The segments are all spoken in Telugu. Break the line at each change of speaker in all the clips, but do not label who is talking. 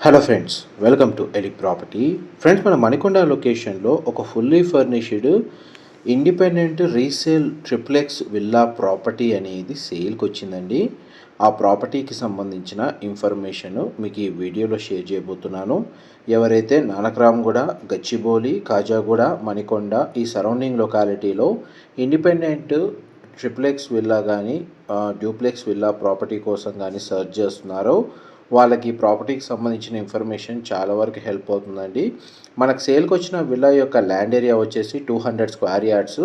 Hello friends welcome to ఎలిక్ property friends మన మణికొండ లొకేషన్లో ఒక fully furnished independent resale triplex villa property అనేది సేల్కి వచ్చిందండి. ఆ ప్రాపర్టీకి సంబంధించిన ఇన్ఫర్మేషన్ మీకు ఈ వీడియోలో షేర్ చేయబోతున్నాను. ఎవరైతే నానక్రామ్గూడ గచ్చిబౌలి కాజాగూడ మణికొండ ఈ సరౌండింగ్ లొకాలిటీలో ఇండిపెండెంట్ ట్రిప్లెక్స్ విల్లా కానీ డ్యూప్లెక్స్ విల్లా ప్రాపర్టీ కోసం కానీ సెర్చ్ చేస్తున్నారో వాళ్ళకి ప్రాపర్టీకి సంబంధించిన ఇన్ఫర్మేషన్ చాలా వరకు హెల్ప్ అవుతుందండి. మనకు సేల్కి వచ్చిన విల్లా యొక్క ల్యాండ్ ఏరియా వచ్చేసి two hundred square yards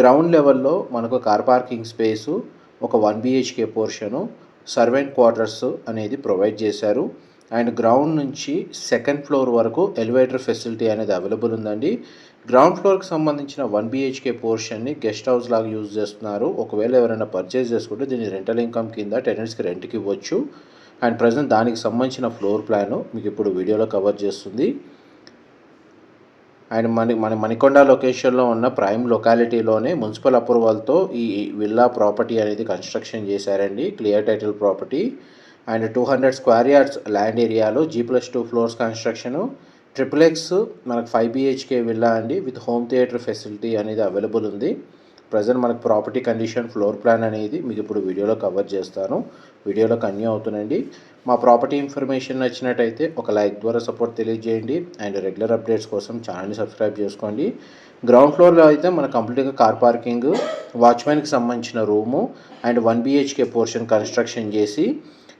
ground లెవెల్లో మనకు కార్ పార్కింగ్ స్పేసు ఒక one BHK portion servant quarters అనేది ప్రొవైడ్ చేశారు. అండ్ గ్రౌండ్ నుంచి సెకండ్ ఫ్లోర్ వరకు ఎలివేటర్ ఫెసిలిటీ అనేది అవైలబుల్ ఉందండి. గ్రౌండ్ ఫ్లోర్కి సంబంధించిన వన్ బిహెచ్కే పోర్షన్ని గెస్ట్ హౌస్ లాగా యూజ్ చేస్తున్నారు. ఒకవేళ ఎవరైనా పర్చేజ్ చేసుకుంటే దీన్ని రెంటల్ ఇన్కమ్ కింద టెనెంట్స్కి రెంట్కి ఇవ్వచ్చు. అండ్ ప్రజెంట్ దానికి సంబంధించిన ఫ్లోర్ ప్లాన్ మీకు ఇప్పుడు వీడియోలో కవర్ చేస్తుంది. అండ్ మన మన మణికొండ లొకేషన్లో ఉన్న ప్రైమ్ లొకాలిటీలోనే మున్సిపల్ అప్రూవల్తో ఈ విల్లా ప్రాపర్టీ అనేది కన్స్ట్రక్షన్ చేశారండి. Clear title property and two hundred square yards land ఏరియాలో G plus two floors construction triplex మనకు ఫైవ్ బిహెచ్కే విల్లా అండి. విత్ హోమ్ థియేటర్ ఫెసిలిటీ అనేది అవైలబుల్ ఉంది. ప్రజెంట్ మనకు ప్రాపర్టీ కండిషన్ ఫ్లోర్ ప్లాన్ అనేది మీకు ఇప్పుడు వీడియోలో కవర్ చేస్తాను. వీడియోలో కన్యూ అవుతుందండి మా ప్రాపర్టీ ఇన్ఫర్మేషన్ నచ్చినట్టయితే ఒక లైక్ ద్వారా సపోర్ట్ తెలియజేయండి. అండ్ రెగ్యులర్ అప్డేట్స్ కోసం ఛానల్ని సబ్స్క్రైబ్ చేసుకోండి. గ్రౌండ్ ఫ్లోర్లో అయితే మన కంప్లీట్గా కార్ పార్కింగ్ వాచ్మెన్కి సంబంధించిన room and one BHK portion construction చేసి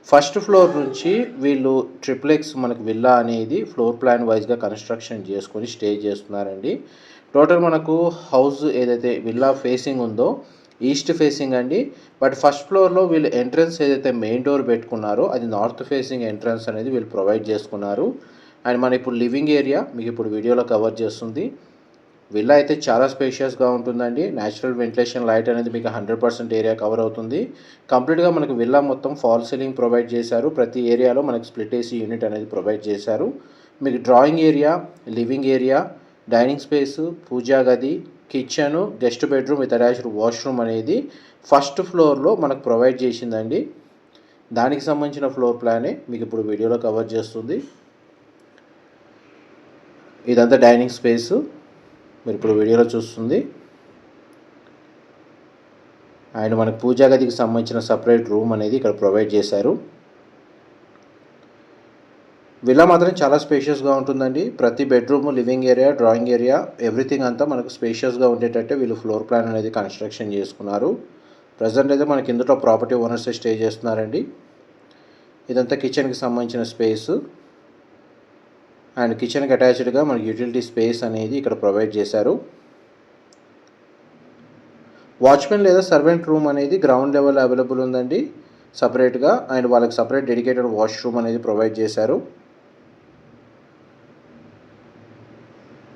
ఫస్ట్ ఫ్లోర్ నుంచి వీళ్ళు ట్రిప్లెక్స్ మనకు విల్లా అనేది ఫ్లోర్ ప్లాన్ వైజ్గా కన్స్ట్రక్షన్ చేసుకొని స్టే చేస్తున్నారండి. టోటల్ మనకు హౌస్ ఏదైతే విల్లా ఫేసింగ్ ఉందో ఈస్ట్ ఫేసింగ్ అండి. బట్ ఫస్ట్ ఫ్లోర్లో వీళ్ళు ఎంట్రన్స్ ఏదైతే మెయిన్ డోర్ పెట్టుకున్నారో అది నార్త్ ఫేసింగ్ ఎంట్రన్స్ అనేది వీళ్ళు ప్రొవైడ్ చేసుకున్నారు. అండ్ మన ఇప్పుడు లివింగ్ ఏరియా మీకు ఇప్పుడు వీడియోలో కవర్ చేస్తుంది. విల్లా అయితే చాలా స్పేషియస్గా ఉంటుందండి. న్యాచురల్ వెంటిలేషన్ లైట్ అనేది మీకు హండ్రెడ్ పర్సెంట్ ఏరియా కవర్ అవుతుంది. కంప్లీట్గా మనకు విల్లా మొత్తం ఫాల్ సీలింగ్ ప్రొవైడ్ చేశారు. ప్రతి ఏరియాలో మనకు స్ప్లిట్ ఏసీ యూనిట్ అనేది ప్రొవైడ్ చేశారు. మీకు drawing area living area dining space పూజా గది kitchen guest bedroom with attached washroom అనేది ఫస్ట్ ఫ్లోర్లో మనకు ప్రొవైడ్ చేసిందండి. దానికి సంబంధించిన ఫ్లోర్ ప్లానే మీకు ఇప్పుడు వీడియోలో కవర్ చేస్తుంది. ఇదంతా డైనింగ్ స్పేస్. మీరు ఇప్పుడు వీడియోలో చూస్తుంది. అండ్ మనకు పూజా గదికి సంబంధించిన సపరేట్ రూమ్ అనేది ఇక్కడ ప్రొవైడ్ చేశారు. విల్లా మాత్రం చాలా స్పేషియస్గా ఉంటుందండి. ప్రతి bedroom living area drawing area everything అంతా మనకు స్పేషియస్గా ఉండేటట్టే వీళ్ళు ఫ్లోర్ ప్లాన్ అనేది కన్స్ట్రక్షన్ చేసుకున్నారు. ప్రజెంట్ అయితే మనకి ఇందులో ప్రాపర్టీ ఓనర్స్ స్టే చేస్తున్నారండి. ఇదంతా కిచెన్కి సంబంధించిన స్పేస్ అండ్ కిచెన్కి అటాచ్డ్గా మనకి యూటిలిటీ స్పేస్ అనేది ఇక్కడ ప్రొవైడ్ చేశారు. వాచ్మెన్ లేదా సర్వెంట్ రూమ్ అనేది గ్రౌండ్ లెవెల్ అవైలబుల్ ఉందండి. సపరేట్గా అండ్ వాళ్ళకి సపరేట్ డెడికేటెడ్ వాష్రూమ్ అనేది ప్రొవైడ్ చేశారు.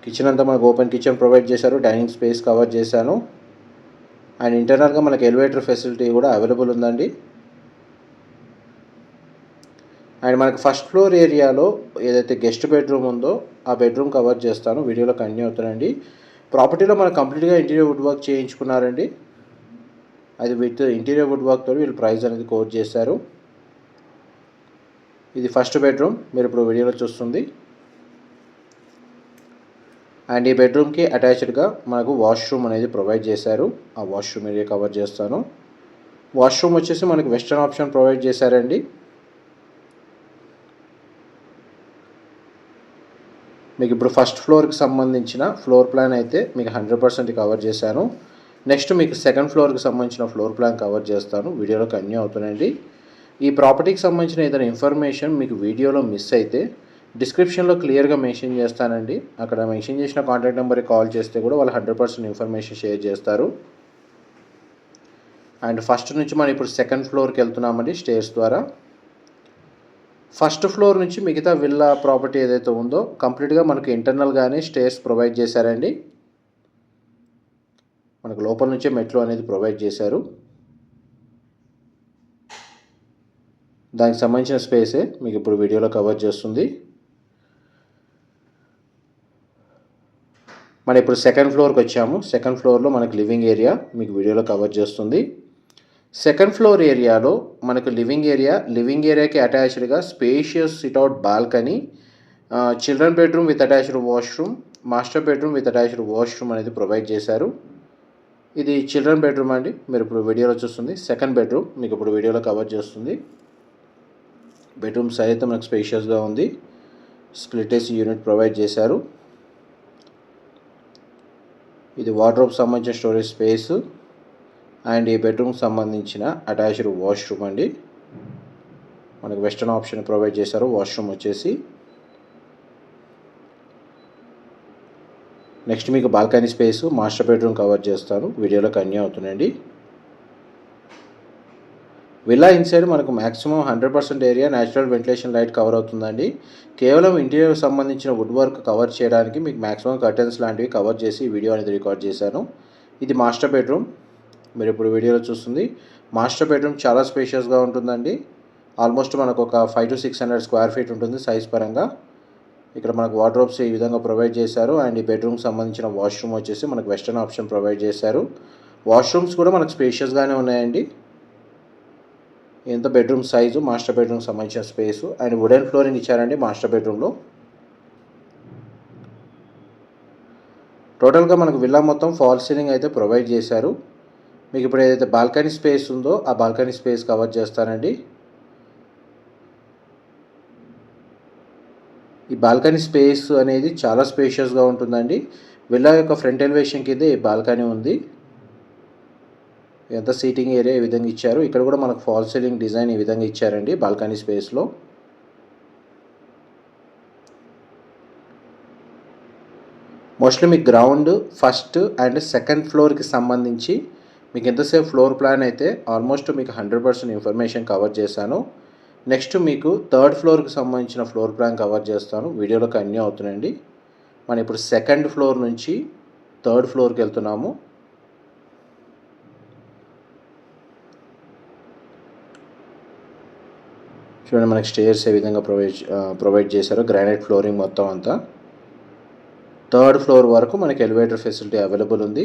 కిచెన్ అంతా మనకు ఓపెన్ కిచెన్ ప్రొవైడ్ చేశారు డైనింగ్ స్పేస్ కవర్ చేశాను. అండ్ ఇంటర్నల్గా మనకి ఎలివేటర్ ఫెసిలిటీ కూడా అవైలబుల్ ఉందండి. అండ్ మనకు ఫస్ట్ ఫ్లోర్ ఏరియాలో ఏదైతే గెస్ట్ బెడ్రూమ్ ఉందో ఆ బెడ్రూమ్ కవర్ చేస్తాను. వీడియోలో కంటిన్యూ అవుతానండి. ప్రాపర్టీలో మనం కంప్లీట్గా ఇంటీరియర్ వుడ్ వర్క్ చేయించుకున్నారండి. అది విత్ ఇంటీరియర్ వుడ్ వర్క్ వీళ్ళు ప్రైస్ అనేది కోట్ చేశారు. ఇది ఫస్ట్ బెడ్రూమ్ మీరు ఇప్పుడు వీడియోలో చూస్తుంది. అండ్ ఈ బెడ్రూమ్కి అటాచ్డ్గా మనకు వాష్రూమ్ అనేది ప్రొవైడ్ చేశారు. ఆ వాష్రూమ్ ఏరియా కవర్ చేస్తాను. వాష్రూమ్ వచ్చేసి మనకు వెస్టర్న్ ఆప్షన్ ప్రొవైడ్ చేశారండి. మీకు ఇప్పుడు ఫస్ట్ ఫ్లోర్కి సంబంధించిన ఫ్లోర్ ప్లాన్ అయితే మీకు హండ్రెడ్ పర్సెంట్ కవర్ చేశాను. నెక్స్ట్ మీకు సెకండ్ ఫ్లోర్కి సంబంధించిన ఫ్లోర్ ప్లాన్ కవర్ చేస్తాను. వీడియోలో కన్యూ అవుతానండి ఈ ప్రాపర్టీకి సంబంధించిన ఏదైనా ఇన్ఫర్మేషన్ మీకు వీడియోలో మిస్ అయితే డిస్క్రిప్షన్లో క్లియర్గా మెన్షన్ చేస్తానండి. అక్కడ మెన్షన్ చేసిన కాంటాక్ట్ నెంబర్కి కాల్ చేస్తే కూడా వాళ్ళు హండ్రెడ్ పర్సెంట్ ఇన్ఫర్మేషన్ షేర్ చేస్తారు. అండ్ ఫస్ట్ నుంచి మనం ఇప్పుడు సెకండ్ ఫ్లోర్కి వెళ్తున్నామండి స్టేర్స్ ద్వారా. ఫస్ట్ ఫ్లోర్ నుంచి మిగతా విల్లా ప్రాపర్టీ ఏదైతే ఉందో కంప్లీట్గా మనకు ఇంటర్నల్గానే స్టేర్స్ ప్రొవైడ్ చేశారండి. మనకు లోపల నుంచే మెట్లు అనేది ప్రొవైడ్ చేశారు. దానికి సంబంధించిన స్పేసే మీకు ఇప్పుడు వీడియోలో కవర్ చేస్తుంది. మనం ఇప్పుడు సెకండ్ ఫ్లోర్కి వచ్చాము సెకండ్ ఫ్లోర్లో మనకు లివింగ్ ఏరియా మీకు వీడియోలో కవర్ చేస్తుంది. సెకండ్ ఫ్లోర్ ఏరియాలో మనకు లివింగ్ ఏరియా లివింగ్ ఏరియాకి అటాచ్డ్గా spacious sit out balcony children bedroom with attached washroom master bedroom with attached washroom అనేది ప్రొవైడ్ చేశారు. ఇది చిల్డ్రన్ బెడ్రూమ్ అండి. మీరు ఇప్పుడు వీడియోలో చూస్తుంది. సెకండ్ బెడ్రూమ్ మీకు ఇప్పుడు వీడియోలో కవర్ చేస్తుంది. బెడ్రూమ్ సైజ్ అయితే మనకు స్పేషియస్గా ఉంది. స్ప్లిట్ ఏసీ యూనిట్ ప్రొవైడ్ చేశారు. ఇది వార్డ్రోబ్ సంబంధించిన స్టోరేజ్ స్పేస్. అండ్ ఈ బెడ్రూమ్ సంబంధించిన అటాచ్డ్ వాష్రూమ్ అండి. మనకు వెస్టర్న్ ఆప్షన్ ప్రొవైడ్ చేశారు. వాష్రూమ్ వచ్చేసి నెక్స్ట్ మీకు balcony space. Master bedroom cover చేస్తాను. వీడియోలో కన్యూ అవుతుందండి విల్లా ఇన్సైడ్ మనకు maximum hundred percent area natural ventilation light cover అవుతుందండి. కేవలం ఇంటీరియర్ సంబంధించిన వుడ్ వర్క్ కవర్ చేయడానికి మీకు మ్యాక్సిమం కర్టెన్స్ లాంటివి కవర్ చేసి ఈ వీడియో అనేది రికార్డ్ చేశాను. ఇది మాస్టర్ బెడ్రూమ్. మీరు ఇప్పుడు వీడియోలో చూస్తుంది. మాస్టర్ బెడ్రూమ్ చాలా స్పేషియస్గా ఉంటుందండి. ఆల్మోస్ట్ మనకు ఒక five to six hundred square feet ఉంటుంది సైజ్ పరంగా. ఇక్కడ మనకు వార్డ్రోబ్స్ ఈ విధంగా ప్రొవైడ్ చేశారు. అండ్ ఈ బెడ్రూమ్కి సంబంధించిన వాష్రూమ్ వచ్చేసి మనకు వెస్టర్న్ ఆప్షన్ ప్రొవైడ్ చేశారు. వాష్రూమ్స్ కూడా మనకు స్పేషియస్గానే ఉన్నాయండి. ఎంత బెడ్రూమ్ సైజు మాస్టర్ బెడ్రూమ్ సంబంధించిన స్పేస్ అండ్ వుడెన్ ఫ్లోరింగ్ ఇచ్చారండి మాస్టర్ బెడ్రూమ్లో టోటల్గా మనకు విల్లా మొత్తం ఫాల్ సీలింగ్ అయితే ప్రొవైడ్ చేశారు. మీకు ఇప్పుడు ఏదైతే బాల్కనీ స్పేస్ ఉందో ఆ బాల్కనీ స్పేస్ కవర్ చేస్తానండి. ఈ బాల్కనీ స్పేస్ అనేది చాలా స్పేషియస్గా ఉంటుందండి. విల్లా యొక్క ఫ్రంట్ ఎలివేషన్ కింద ఈ బాల్కనీ ఉంది. ఎంత సీటింగ్ ఏరియా ఈ విధంగా ఇచ్చారు. ఇక్కడ కూడా మనకు ఫాల్ సీలింగ్ డిజైన్ ఈ విధంగా ఇచ్చారండి బాల్కనీ స్పేస్లో మోస్ట్లీ మీకు గ్రౌండ్ ఫస్ట్ అండ్ సెకండ్ ఫ్లోర్కి సంబంధించి మీకు ఎంతసేపు ఫ్లోర్ ప్లాన్ అయితే ఆల్మోస్ట్ మీకు హండ్రెడ్ పర్సెంట్ ఇన్ఫర్మేషన్ కవర్ చేశాను. నెక్స్ట్ మీకు థర్డ్ ఫ్లోర్కి సంబంధించిన ఫ్లోర్ ప్లాన్ కవర్ చేస్తాను. వీడియోలో కన్యూ అవుతున్నాయండి. మనం ఇప్పుడు సెకండ్ ఫ్లోర్ నుంచి థర్డ్ ఫ్లోర్కి వెళ్తున్నాము. చూడండి మనకి స్టేర్స్ ఏ విధంగా ప్రొవైడ్ ప్రొవైడ్ చేశారో గ్రానైట్ ఫ్లోరింగ్ మొత్తం అంతా. థర్డ్ ఫ్లోర్ వరకు మనకి ఎలివేటర్ ఫెసిలిటీ అవైలబుల్ ఉంది.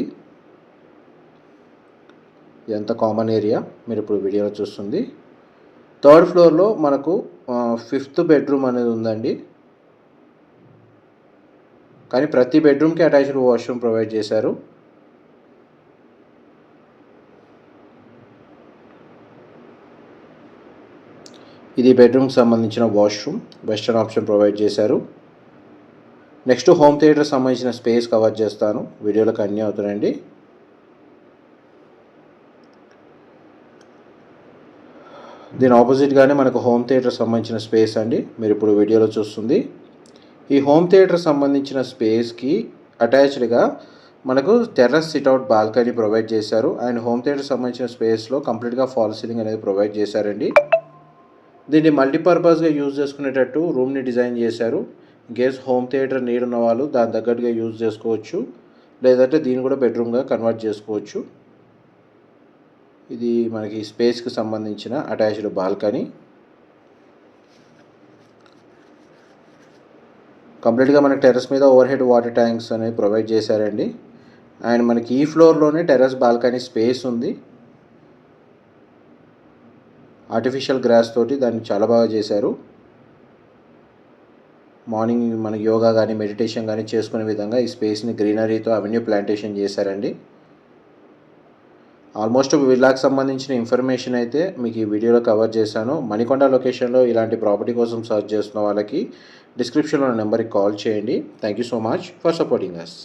ఇదంతా కామన్ ఏరియా మీరు ఇప్పుడు వీడియోలో చూస్తుంది. థర్డ్ ఫ్లోర్లో మనకు ఫిఫ్త్ బెడ్రూమ్ అనేది ఉందండి. కానీ ప్రతి బెడ్రూమ్కి అటాచ్డ్ వాష్రూమ్ ప్రొవైడ్ చేశారు. ఇది బెడ్రూమ్కి సంబంధించిన వాష్రూమ్ వెస్టర్న్ ఆప్షన్ ప్రొవైడ్ చేశారు. నెక్స్ట్ హోమ్ థియేటర్ సంబంధించిన స్పేస్ కవర్ చేస్తాను. వీడియోలకు అన్నీ అవుతాయండి దీని ఆపోజిట్గానే మనకు హోమ్ థియేటర్ సంబంధించిన స్పేస్ అండి. మీరు ఇప్పుడు వీడియోలో చూస్తుంది. ఈ హోమ్ థియేటర్ సంబంధించిన స్పేస్కి అటాచ్డ్గా మనకు terrace sit out balcony provide చేశారు. అండ్ హోమ్ థియేటర్ సంబంధించిన స్పేస్లో కంప్లీట్గా ఫాల్ సీలింగ్ అనేది ప్రొవైడ్ చేశారండి. దీన్ని మల్టీపర్పస్గా యూజ్ చేసుకునేటట్టు రూమ్ని డిజైన్ చేశారు. గేస్ హోమ్ థియేటర్ నీడ్ ఉన్న వాళ్ళు దాని తగ్గట్టుగా యూజ్ చేసుకోవచ్చు. లేదంటే దీన్ని కూడా బెడ్రూమ్గా కన్వర్ట్ చేసుకోవచ్చు. ఇది మనకి స్పేస్కి సంబంధించిన అటాచ్డ్ బాల్కనీ. కంప్లీట్గా మనకి టెర్రస్ మీద ఓవర్ హెడ్ వాటర్ ట్యాంక్స్ అనేవి ప్రొవైడ్ చేశారండి. అండ్ మనకి ఈ ఫ్లోర్లోనే టెర్రస్ బాల్కనీ స్పేస్ ఉంది. ఆర్టిఫిషియల్ గ్రాస్ తోటి దాన్ని చాలా బాగా చేశారు. మార్నింగ్ మన యోగా కానీ మెడిటేషన్ కానీ చేసుకునే విధంగా ఈ స్పేస్ని గ్రీనరీతో అవెన్యూ ప్లాంటేషన్ చేశారండి. ఆల్మోస్ట్ విల్లాకి సంబంధించిన ఇన్ఫర్మేషన్ అయితే మీకు ఈ వీడియోలో కవర్ చేశాను. మణికొండ లొకేషన్లో ఇలాంటి ప్రాపర్టీ కోసం సర్చ్ చేస్తున్న వాళ్ళకి డిస్క్రిప్షన్లో నెంబర్కి కాల్ చేయండి. Thank you so much for supporting us